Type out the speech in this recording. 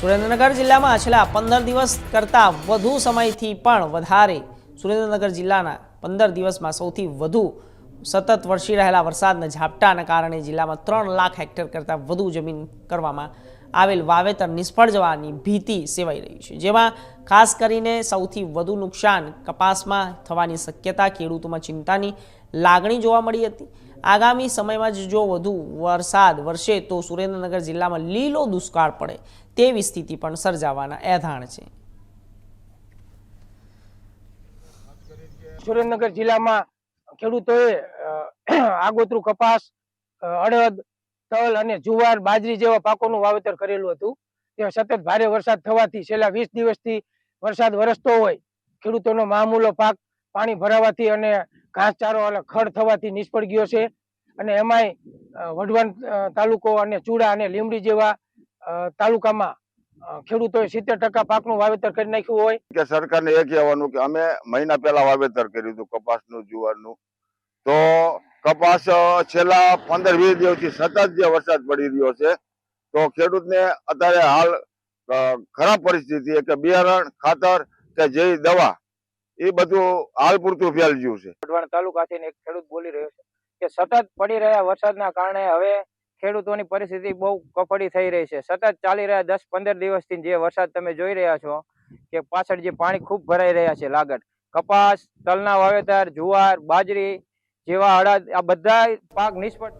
સુરેન્દ્રનગર જિલ્લામાં છેલ્લા પંદર દિવસ કરતાં વધુ સમયથી પણ વધારે સુરેન્દ્રનગર જિલ્લાના પંદર દિવસમાં સૌથી વધુ સતત વરસી રહેલા વરસાદના ઝાપટાના કારણે જિલ્લામાં ત્રણ લાખ હેક્ટર કરતાં વધુ જમીન કરવામાં આવેલ વાવેતર નિષ્ફળ જવાની ભીતિ સેવાઈ રહી છે. જેમાં ખાસ કરીને સૌથી વધુ નુકસાન કપાસમાં થવાની શક્યતા, ખેડૂતોમાં ચિંતાની લાગણી જોવા મળી હતી. આગામી સમયમાં જ જો વધુ વરસાદ વરસે તો સુરેન્દ્રનગર જિલ્લામાં લીલો દુષ્કાળ પડે તેવી સ્થિતિ પણ સર્જાવાના એધાણ છે. સુરેન્દ્રનગર જિલ્લામાં ખેડૂતોએ આગોતરું કપાસ અડદ, તલ અને જુવાર, બાજરી જેવા પાકોનું વાવેતર કરેલું હતું. તે સતત ભારે વરસાદ થવાથી છેલ્લા વીસ દિવસથી વરસાદ વરસતો હોય. ખેડૂતોનો મામૂલો પાક પાણી ભરાવાથી અને ઘાસચારો અને ખડ થવાથી નિષ્ફળ ગયો છે. અને એમાંય વઢવાણ તાલુકો અને ચૂડા અને લીમડી જેવા તાલુકામાં ખેડૂતોએ સિત્તેર ટકા પાકનું વાવેતર કરી નાખ્યું હોય. કે સરકારને એ કહેવાનું કે અમે મહિના પહેલા વાવેતર કર્યું હતું કપાસનું, જુવારનું. તો કપાસ, છેલ્લા પંદર, વીસ દિવસથી સતત જે વરસાદ પડી રહ્યો છે, તો ખેડૂતને અત્યારે હાલ ખરાબ પરિસ્થિતિ કે બિયારણ, ખાતર કે જે દવા, એ બધું હાલ પૂરતું ફેલ ગયું છે. વઢવાણ તાલુકાથી એક ખેડૂત બોલી રહ્યો છે કે સતત પડી રહ્યા વરસાદના કારણે હવે ખેડૂતોની પરિસ્થિતિ બહુ કફડી થઈ રહી છે. સતત ચાલી રહ્યા દસ, પંદર દિવસથી જે વરસાદ તમે જોઈ રહ્યા છો કે પાછળ જે પાણી ખૂબ ભરાઈ રહ્યા છે લાગત કપાસ, તલના વાવેતર, જુવાર, બાજરી જેવા અડદ આ બધા પાક નિષ્ફળ